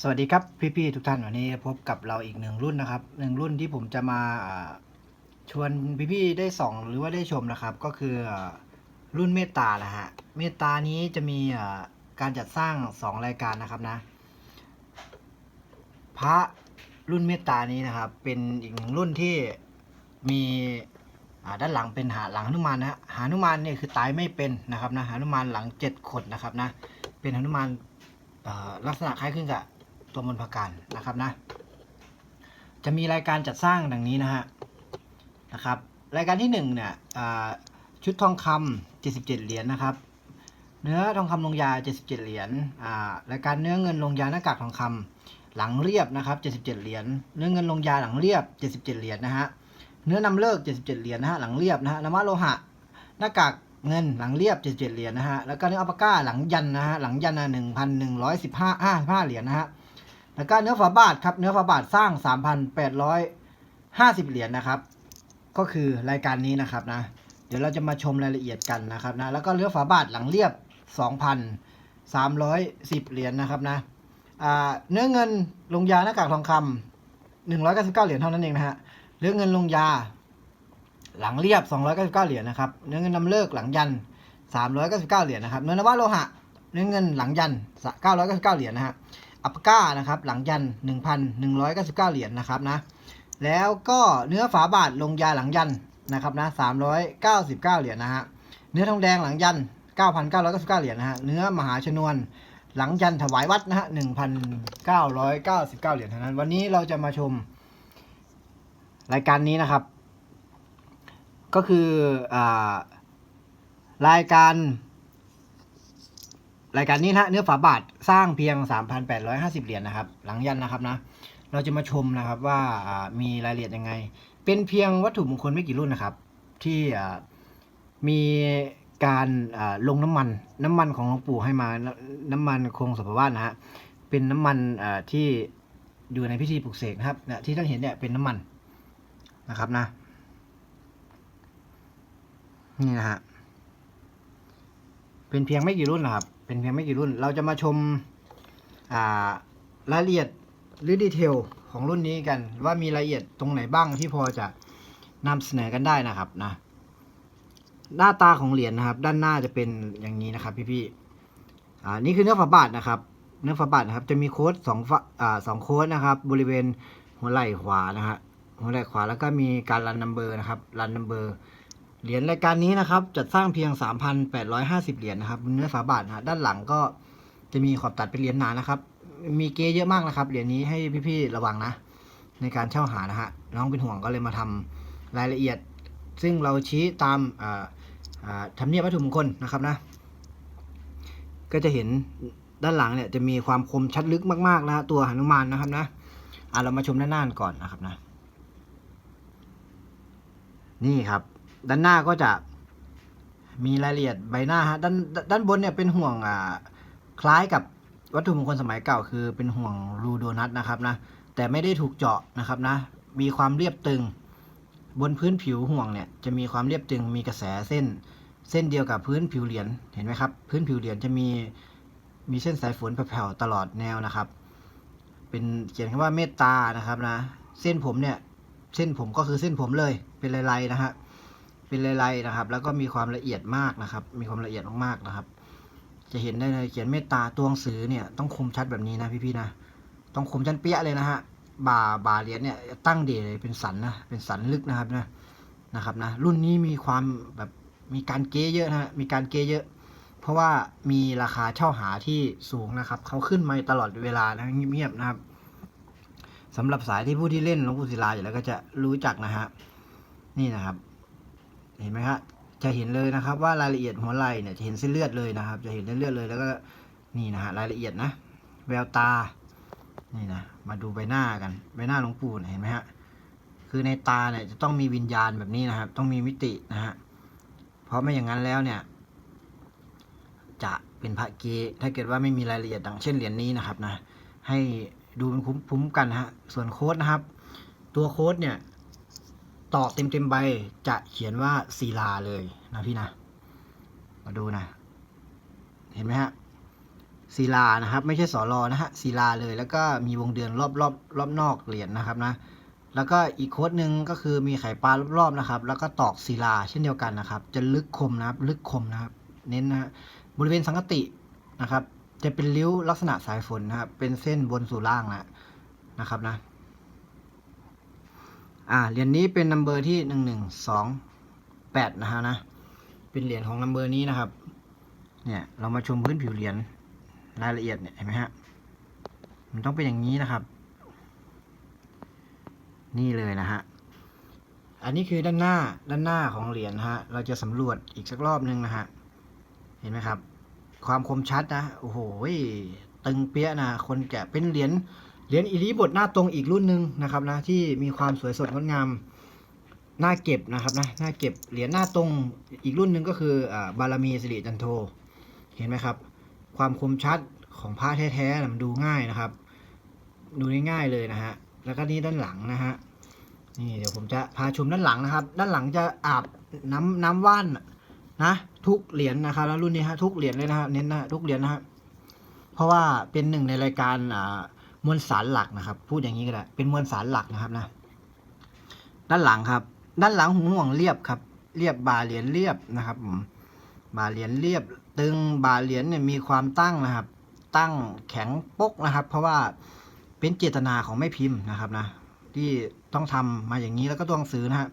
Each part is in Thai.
สวัสดีครับพี่ๆทุกท่านวันนี้พบกับเราอีกหนึ่งรุ่นนะครับหนึ่งรุ่นที่ผมจะมาชวนพี่ๆได้ส่องหรือว่าได้ชมนะครับ ก็คือรุ่นเมตตาแหละฮะเมตตานี้จะมีการจัดสร้างสองรายการนะครับนะ พระรุ่นเมตตานี้นะครับ เป็นอีกหนึ่งรุ่นที่มีด้านหลังเป็นหาหลังหนุมานนะฮะหานุมานเนี่ยคือตายไม่เป็นนะครับนะหานุมานหลังเจ็ดขดนะครับนะเป็นหนุมานลักษณะคล้ายคลึงกับ ตัวมนต์พการนะครับนะ จะมีรายการจัดสร้างดังนี้นะฮะนะครับ รายการที่หนึ่งเนี่ยชุดทองคำ77 เหรียญนะครับ เนื้อทองคำลงยา 77 เหรียญรายการเนื้อเงินลงยาหน้ากากทองคำหลังเรียบนะครับ 77 เหรียญ เนื้อเงินลงยาหลังเรียบ 77 เหรียญนะฮะ เนื้อนำเลิก 77 เหรียญนะฮะ หลังเรียบนะฮะนามะโลหะ หน้ากากเงินหลังเรียบ 77 เหรียญนะฮะ แล้วก็เนื้ออัปปาก้าหลังยันนะฮะ หลังยันนะ1,115 55เหรียญนะฮะ แล้วก็เนื้อฝาบาทครับ เนื้อฝาบาทสร้าง 3,850 เหรียญนะครับ ก็คือรายการนี้นะครับนะ เดี๋ยวเราจะมาชมรายละเอียดกันนะครับนะ แล้วก็เนื้อฝาบาทหลังเรียบ 2,310 เหรียญนะครับนะเนื้อเงินลงยาหน้ากากทองคำ199 เหรียญเท่านั้นเองนะฮะ เนื้อเงินลงยา หลังเรียบ 299 เหรียญนะครับ เนื้อเงินนำเลิกหลังยัน 399 เหรียญนะครับ เนื้อนวะโลหะ เนื้อเงินหลังยัน 999 เหรียญนะฮะ อัปก้านะครับหลังยัน 1,199 เหรียญนะครับนะแล้วก็เนื้อฝาบาทลงยาหลังยันนะครับนะ399 เหรียญนะฮะเนื้อทองแดงหลังยัน 9,999 เหรียญนะฮะเนื้อมหาชนวนหลังยันถวายวัดนะฮะ1,999 เหรียญเท่านั้น วันนี้เราจะมาชมรายการนี้นะครับ ก็คืออรายการ รายการนี้นะเนื้อฝาบาทสร้างเพียง 3,850 เหรียญนะครับ หลังยันนะครับนะ เราจะมาชมนะครับว่ามีรายละเอียดยังไง เป็นเพียงวัตถุมงคลไม่กี่รุ่นนะครับ ที่มีการลงน้ำมันน้ำมันของหลวงปู่ให้มาน้ำน้ำมันคงสภาวะนะฮะเป็นน้ำมันที่อยู่ในพิธีปลุกเสกนะครับที่ท่านเห็นเนี่ยเป็นน้ำมันนะครับนะนี่นะฮะเป็นเพียงไม่กี่รุ่นนะครับ เป็นเพียงไม่กี่รุ่น เราจะมาชมรายละเอียดหรือดีเทลของรุ่นนี้กัน ว่ามีรายละเอียดตรงไหนบ้างที่พอจะนำเสนอกันได้นะครับนะหน้าตาของเหรียญนะครับ ด้านหน้าจะเป็นอย่างนี้นะครับ พี่ๆอ่านี่คือเนื้อฝาบาทนะครับ เนื้อฝาบาทนะครับ จะมีโค้ดสองฝาอ่าสองโค้ดนะครับ บริเวณหัวไหล่ขวานะฮะหัวไหล่ขวาแล้วก็มีการรันนัมเบอร์นะครับรันนัมเบอร์ เหรียญรายการนี้นะครับจัดสร้างเพียง 3,850 เหรียญนะครับบนเนื้อฝาบาทนะฮะด้านหลังก็จะมีขอบตัดเป็นเหรียญหนานะครับ มีเกเยอะมากนะครับเหรียญนี้ให้พี่ๆระวังนะ ในการเช่าหานะฮะน้องเป็นห่วงก็เลยมาทำรายละเอียด ซึ่งเราชี้ตามทำเนียบวัตถุมงคลนะครับนะ ก็จะเห็นด้านหลังเนี่ยจะมีความคมชัดลึกมากๆนะฮะตัวหนุมานนะครับนะอ่าเรามาชมด้านหน้าก่อนนะครับนะ นี่ครับ ด้านหน้าก็จะมีรายละเอียดใบหน้าฮะด้านด้านบนเนี่ยเป็นห่วงอ่าคล้ายกับวัตถุมงคลสมัยเก่า คือเป็นห่วงรูโดนัทนะครับนะแต่ไม่ได้ถูกเจาะนะครับนะมีความเรียบตึง บนพื้นผิวห่วงเนี่ยจะมีความเรียบตึงมีกระแสเส้น เส้นเดียวกับพื้นผิวเหรียญเห็นไหมครับ พื้นผิวเหรียญจะมีมีเส้นสายฝนแผ่วๆตลอดแนวนะครับ เป็นเขียนคำว่าเมตตานะครับนะ เส้นผมเนี่ยเส้นผมก็คือเส้นผมเลยเป็นลายๆนะฮะ เป็นลายๆนะครับ แล้วก็มีความละเอียดมากนะครับ มีความละเอียดมากๆนะครับ จะเห็นได้เลยเขียนเมตตาตัวหนังสือเนี่ยต้องคมชัดแบบนี้นะพี่ๆนะต้องคมชันเปี้ยเลยนะฮะบ่าบ่าเหรียญเนี่ยตั้งเด่เลยเป็นสันนะเป็นสันลึกนะครับนะนะครับนะรุ่นนี้มีความแบบมีการเก้เยอะนะมีการเก้เยอะ เพราะว่ามีราคาเช่าหาที่สูงนะครับเขาขึ้นมาตลอดเวลานะเงียบๆนะครับสำหรับสายที่ผู้ที่เล่นหลวงปู่ศิลาอยู่แล้วก็จะรู้จักนะฮะนี่นะครับ เห็นไหมฮะจะเห็นเลยนะครับว่ารายละเอียดหัวไหล่เนี่ยจะเห็นเส้นเลือดเลยนะครับ จะเห็นเส้นเลือดเลยแล้วก็นี่นะฮะรายละเอียดนะ แววตานี่นะมาดูใบหน้ากันใบหน้าหลวงปู่เห็นไหมฮะคือในตาเนี่ยจะต้องมีวิญญาณแบบนี้นะครับ ต้องมีมิตินะฮะเพราะไม่อย่างนั้นแล้วเนี่ย จะเป็นพระเกถ้าเกิดว่าไม่มีรายละเอียดดังเช่นเหรียญนี้นะครับนะให้ดูเป็นคุ้มกันนะฮะส่วนโค้ดนะครับ ตัวโค้ดเนี่ย ตอกเต็มเต็มๆใบจะเขียนว่าศิลาเลยนะพี่นะ มาดูนะ เห็นไหมฮะศิลานะครับ ไม่ใช่สอรอนะฮะศิลาเลย แล้วก็มีวงเดือนรอบรอบรอบนอกเหรียญนะครับนะ แล้วก็อีกโค้ดหนึ่งก็คือมีไข่ปลารอบๆนะครับ แล้วก็ตอกศิลาเช่นเดียวกันนะครับ จะลึกคมนะครับ ลึกคมนะครับ เน้นนะฮะบริเวณสังกตินะครับ จะเป็นริ้วลักษณะสายฝนนะครับ เป็นเส้นบนสู่ล่างนะนะครับนะ อ่าเหรียญนี้เป็นนัมเบอร์ที่หนึ่งหนึ่งสองแปดนะฮะนะ เป็นเหรียญของนัมเบอร์นี้นะครับ เนี่ยเรามาชมพื้นผิวเหรียญรายละเอียดเนี่ยเห็นไหมฮะ มันต้องเป็นอย่างนี้นะครับ นี่เลยนะฮะ อันนี้คือด้านหน้าด้านหน้าของเหรียญฮะ เราจะสำรวจอีกสักรอบหนึงนะฮะ เห็นไหมครับ ความคมชัดนะ โอ้โหตึงเปี้ยนะ คนแกะเป็นเหรียญ เหรียญอิริบทหน้าตรงอีกรุ่นหนึ่งนะครับนะที่มีความสวยสดงดงามน่าเก็บนะครับนะน่าเก็บเหรียญหน้าตรงอีกรุ่นหนึ่งก็คืออบารมีสิริจันโทเห็นไหมครับ ความคมชัดของผ้าแท้ๆมันดูง่ายนะครับ ดูง่ายๆเลยนะฮะแล้วก็นี่ด้านหลังนะฮะนี่เดี๋ยวผมจะพาชมด้านหลังนะครับ ด้านหลังจะอาบน้ำน้ำว่านนะทุกเหรียญนะครับแล้วรุ่นนี้ฮะทุกเหรียญเลยนะฮะเน้นนะทุกเหรียญนะฮะเพราะว่าเป็นหนึ่งในรายการอ่า มวลสารหลักนะครับ พูดอย่างนี้ก็ได้เป็นมวลสารหลักนะครับนะด้านหลังครับ ด้านหลังหูห่วงเรียบครับ เรียบบาเหรียญเรียบนะครับผมบาเหรียญเรียบ ตึงบาเหรียญเนี่ยมีความตั้งนะครับ ตั้งแข็งปกนะครับ เพราะว่าเป็นเจตนาของแม่พิมพ์นะครับนะ ที่ต้องทำมาอย่างนี้แล้วก็ตัวหนังสือนะฮะ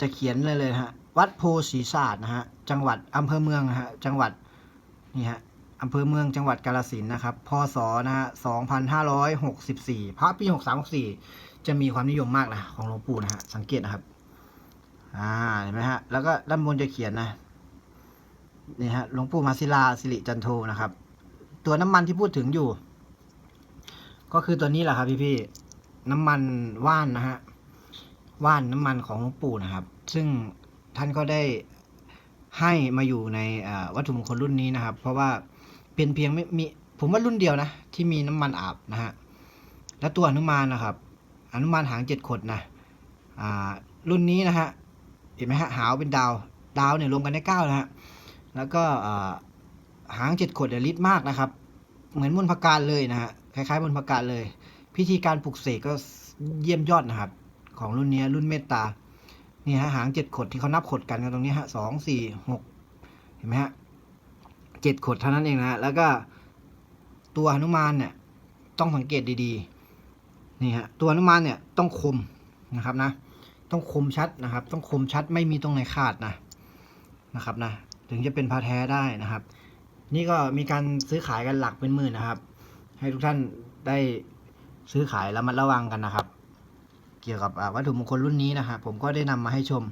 จะเขียนเลยเลยฮะวัดโพสีศาสตร์นะฮะจังหวัดอำเภอเมืองนะฮะจังหวัดนี่ฮะ อำเภอเมืองจังหวัดกาฬสินนะครับ พศนะฮะ2564 พระปี 6364 จะมีความนิยมมากนะของหลวงปู่นะฮะ สังเกตนะครับ อ่า เห็นไหมฮะ แล้วก็ด้านบนจะเขียนนะ นี่ฮะ หลวงปู่มาศิลาสิริจันโทนะครับ ตัวน้ำมันที่พูดถึงอยู่ ก็คือตัวนี้แหละครับพี่ๆน้ำมันว่านนะฮะ ว่านน้ำมันของหลวงปู่นะครับ ซึ่งท่านก็ได้ให้มาอยู่ในวัตถุมงคลรุ่นนี้นะครับ เพราะว่า เป็นเพียงไม่มีผมว่ารุ่นเดียวนะ ที่มีน้ำมันอาบนะฮะและตัวอนุมานนะครับอนุมานหางเจ็ดขดนะอ่ารุ่นนี้นะฮะเห็นไหมฮะหาวเป็นดาวดาวเนี่ยรวมกันได้เก้านะฮะแล้วก็หางเจ็ดขดเดลิตมากนะครับ เหมือนมนต์พการเลยนะฮะคล้ายๆมนต์พการเลย พิธีการปลุกเสกก็เยี่ยมยอดนะครับ ของรุ่นนี้รุ่นเมตตานี่ฮะหางเจ็ดขดที่เขานับขดกันกันตรงนี้ฮะสองสี่หกเห็นไหมฮะ เจ็ดขดเท่านั้นเองนะฮะแล้วก็ตัวหนุมานเนี่ยต้องสังเกตดีๆนี่ฮะตัวหนุมานเนี่ยต้องคมนะครับนะ ต้องคมชัดนะครับ ต้องคมชัดไม่มีตรงไหนขาดนะนะครับนะถึงจะเป็นพาแท้ได้นะครับ นี่ก็มีการซื้อขายกันหลักเป็นหมื่นนะครับ ให้ทุกท่านได้ซื้อขายแล้วมัดระวังกันนะครับ เกี่ยวกับวัตถุมงคลรุ่นนี้นะครับผมก็ได้นำมาให้ชม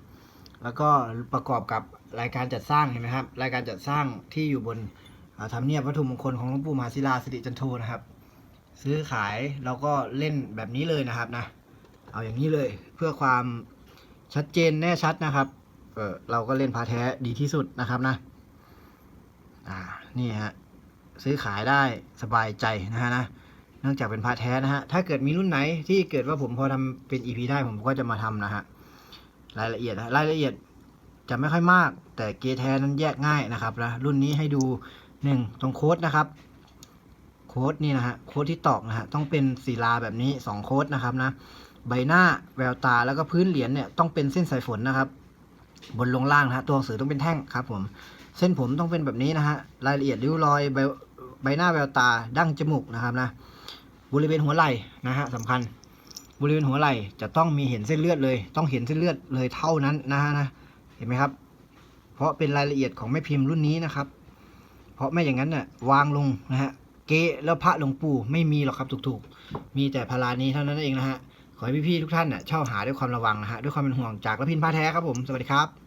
แล้วก็ประกอบกับ รายการจัดสร้างเห็นไหมครับ รายการจัดสร้างที่อยู่บนทำเนียบวัตถุมงคลของหลวงปู่มหาศิลาสิริจันโทนะครับ ซื้อขายเราก็เล่นแบบนี้เลยนะครับนะ เอาอย่างนี้เลยเพื่อความชัดเจนแน่ชัดนะครับ เออเราก็เล่นพาแท้ดีที่สุดนะครับนะ อ่า นี่ฮะ ซื้อขายได้สบายใจนะฮะนะเนื่องจากเป็นพระแท้นะฮะ ถ้าเกิดมีรุ่นไหนที่เกิดว่าผมพอทำเป็น EP ได้ผมก็จะมาทำนะฮะ รายละเอียดรายละเอียด จะไม่ค่อยมาก แต่เกแท้นั้นแยกง่ายนะครับนะรุ่นนี้ให้ดูหนึ่งตรงโค้ดนะครับ โค้ดนี่นะฮะโค้ดที่ตอกนะฮะต้องเป็นศิลาแบบนี้สองโค้ดนะครับนะใบหน้าแววตาแล้วก็พื้นเหรียญเนี่ยต้องเป็นเส้นสายฝนนะครับ บนลงล่างนะฮะตัวหนังสือต้องเป็นแท่งครับผมเส้นผมต้องเป็นแบบนี้นะฮะรายละเอียดริ้วรอยใบใบหน้าแววตาดั้งจมูกนะครับนะบริเวณหัวไหล่นะฮะสำคัญบริเวณหัวไหล่จะต้องมีเห็นเส้นเลือดเลย ต้องเห็นเส้นเลือดเลยเท่านั้นนะฮะนะ ห็นไหมครับ เพราะเป็นรายละเอียดของแม่พิมพ์รุ่นนี้นะครับ เพราะไม่อย่างนั้นน่ะวางลงนะฮะเกะแล้วพระหลวงปู่ไม่มีหรอกครับถูกๆ มีแต่พารานี้เท่านั้นเองนะฮะขอให้พี่ๆทุกท่านน่ะเช่าหาด้วยความระวังนะฮะด้วยความเป็นห่วงจากละพินพาแท้ครับผมสวัสดีครับ